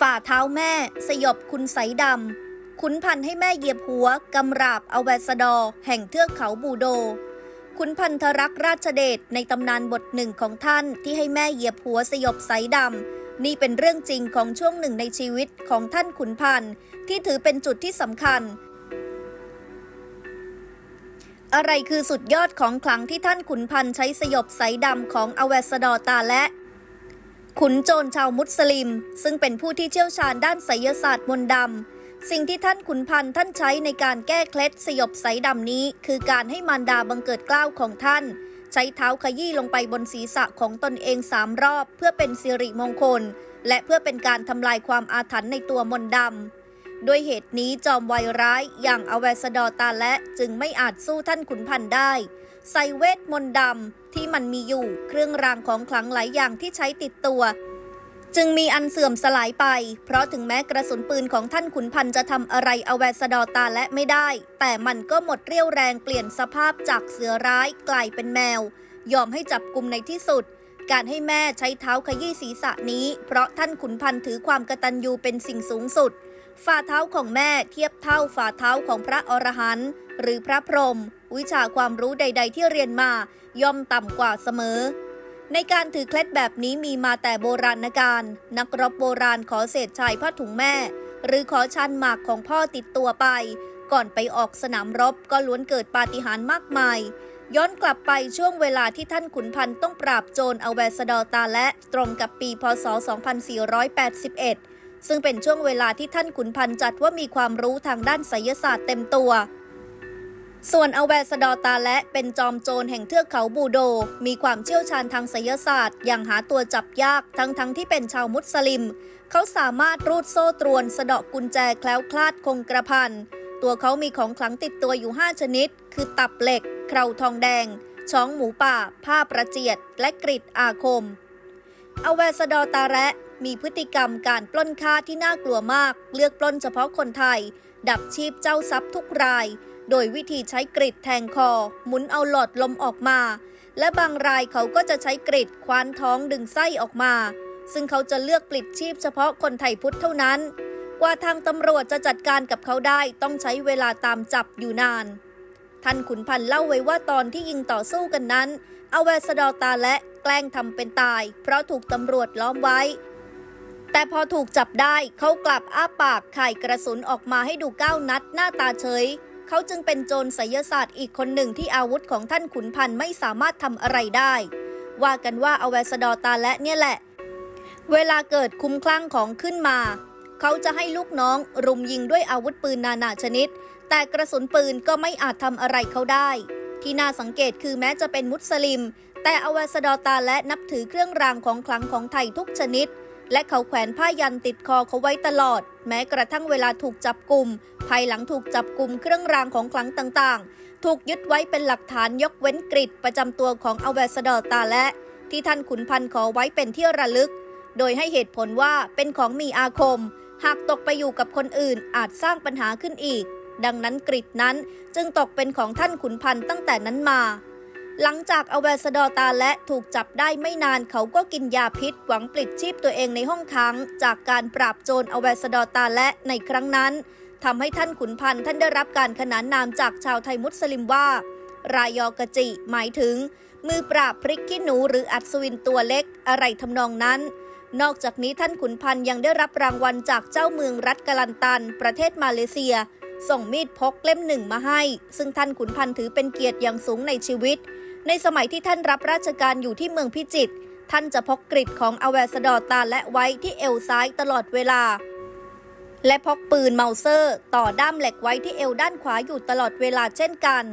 ฝ่าเท้าแม่ สยบคุณใสดำขุนพันให้แม่เหยียบหัว กำราบอเวสดอ แห่งเทือกเขาบูโด ขุนพันธรักราชเดชในตำนานบทหนึ่งของท่านที่ให้แม่เหยียบหัวสยบใสดำนี่เป็นเรื่องจริงของช่วงหนึ่งในชีวิตของท่านขุนพันธ์ที่ถือเป็นจุดที่สำคัญอะไรคือสุดยอดของขลังที่ท่านขุนพันธ์ใช้สยบใสดำของอเวสดอตาและ ขุนโจรชาวมุสลิม ซึ่งเป็นผู้ที่เชี่ยวชาญด้านไสยศาสตร์มนต์ดำ สิ่งที่ท่านขุนพันธ์ท่านใช้ในการแก้เคล็ดสยบไสดำนี้ คือการให้มารดาบังเกิดกล้าวของท่าน ใช้เท้าขยี้ลงไปบนศีรษะของตนเองสามรอบ เพื่อเป็นสิริมงคล และเพื่อเป็นการทำลายความอาถรรพ์ในตัวมนต์ดำด้วยเหตุนี้จอมวัยร้ายอย่างอเวสดอตาและจึงไม่อาจสู้ท่านขุนพันธ์ได้ ใส่เวทมนต์ดำที่มันมีอยู่เครื่องรางของขลังหลายอย่างที่ใช้ติดตัว จึงมีอันเสื่อมสลายไป เพราะถึงแม้กระสุนปืนของท่านขุนพันธ์จะทำอะไรอเวสดอตาและไม่ได้ แต่มันก็หมดเรี่ยวแรงเปลี่ยนสภาพจากเสือร้ายกลายเป็นแมว ยอมให้จับกลุ่มในที่สุดการให้แม่ใช้เท้าขยี้ศีรษะนี้ เพราะท่านขุนพันธ์ถือความกตัญญูเป็นสิ่งสูงสุด ฝ่าเท้าของแม่เทียบเท่าฝ่าเท้าของพระอรหันต์หรือพระพรหม วิชาความรู้ใด ๆ ที่เรียนมา ย่อมต่ำกว่าเสมอ ในการถือเคล็ดแบบนี้มีมาแต่โบราณกาลนักรบโบราณขอเศษชายผ้าถุงแม่ หรือขอชันหมากของพ่อติดตัวไป ก่อนไปออกสนามรบก็ล้วนเกิดปาฏิหาริย์มากมาย ย้อนกลับไปช่วงเวลาที่ท่านขุนพันธ์ต้องปราบโจรเอเวสดอตาและตรงกับปีพศ 2481ซึ่งเป็นช่วงเวลาที่ท่านขุนพันธ์จัดว่ามีความรู้ทางด้านไสยศาสตร์เต็มตัว ส่วนอเวสดอร์ตาและเป็นจอมโจรแห่งเทือกเขาบูโด มีความเชี่ยวชาญทางไสยศาสตร์ อย่างหาตัวจับยากทั้งทั้งที่เป็นชาวมุสลิม เขาสามารถรูดโซ่ตรวนสะเดาะกุญแจแคล้วคลาดคงกระพัน ตัวเขามีของขลังติดตัวอยู่ 5 ชนิด คือตับเหล็ก เคราทองแดง ช้องหมูป่า ผ้าประเจียด และกริดอาคมอเวสดอร์ตาแระมีพฤติกรรมการปล้นค่าที่น่ากลัวมาก เลือกปล้นเฉพาะคนไทย ดับชีพเจ้าทรัพย์ทุกราย โดยวิธีใช้กริดแทงคอ หมุนเอาหลอดลมออกมา และบางรายเขาก็จะใช้กริดควานท้องดึงไส้ออกมา ซึ่งเขาจะเลือกปลิดชีพเฉพาะคนไทยพุทธเท่านั้น กว่าทางตำรวจจะจัดการกับเขาได้ต้องใช้เวลาตามจับอยู่นาน ท่านขุนพันธ์เล่าไว้ว่าตอนที่ยิงต่อสู้กันนั้นอเวสดอตาและแกล้งทำเป็นตาย เพราะถูกตำรวจล้อมไว้ แต่พอถูกจับได้เขากลับอ้าปากไข่กระสุนออกมาให้ดูเก้านัดหน้าตาเฉย เขาจึงเป็นโจรไสยศาสตร์อีกคนหนึ่งที่อาวุธของท่านขุนพันธ์ไม่สามารถทำอะไรได้ ว่ากันว่าอเวสดอตาและเนี่ยแหละ เวลาเกิดคุ้มคลั่งของขึ้นมา เขาจะให้ลูกน้องรุมยิงด้วยอาวุธปืนนานาชนิด แต่กระสุนปืนก็ไม่อาจทำอะไรเขาได้ ที่น่าสังเกตคือแม้จะเป็นมุสลิม แต่อเวสดอตาและนับถือเครื่องรางของขลังของไทยทุกชนิด และเขาแขวนผ้ายันติดคอเขาไว้ตลอด แม้กระทั่งเวลาถูกจับกลุ่ม ภายหลังถูกจับกลุ่มเครื่องรางของขลังต่างๆ ถูกยึดไว้เป็นหลักฐานยกเว้นกริดประจำตัวของอเวสดอร์ตาและ ที่ท่านขุนพันธ์ขอไว้เป็นที่ระลึก โดยให้เหตุผลว่าเป็นของมีอาคม หากตกไปอยู่กับคนอื่นอาจสร้างปัญหาขึ้นอีก ดังนั้นกริดนั้นจึงตกเป็นของท่านขุนพันธ์ตั้งแต่นั้นมา หลังจากอเวสดอตาและถูกจับได้ไม่นานเขาก็กินยาพิษ หวังปลิดชีพตัวเองในห้องค้างจากการปราบโจรอเวสดอตาและในครั้งนั้นทำให้ท่านขุนพันธ์ท่านได้รับการขนานนามจากชาวไทยมุสลิมว่ารายอกจิ หมายถึง มือปราบพริกขี้หนูหรืออัศวินตัวเล็กอะไรทำนองนั้น นอกจากนี้ท่านขุนพันธ์ยังได้รับรางวัลจากเจ้าเมืองรัฐกาลันตัน ประเทศมาเลเซีย ส่งมีดพกเล่มหนึ่งมาให้ ซึ่งท่านขุนพันธ์ถือเป็นเกียรติอย่างสูงในชีวิต ในสมัยที่ท่านรับราชการอยู่ที่เมืองพิจิตรท่านจะพกกริดของอเวสดอร์ตาและไว้ที่เอวซ้ายตลอดเวลา และพกปืนเมาเซอร์ ต่อด้ามเหล็กไว้ที่เอวด้านขวาอยู่ตลอดเวลาเช่นกัน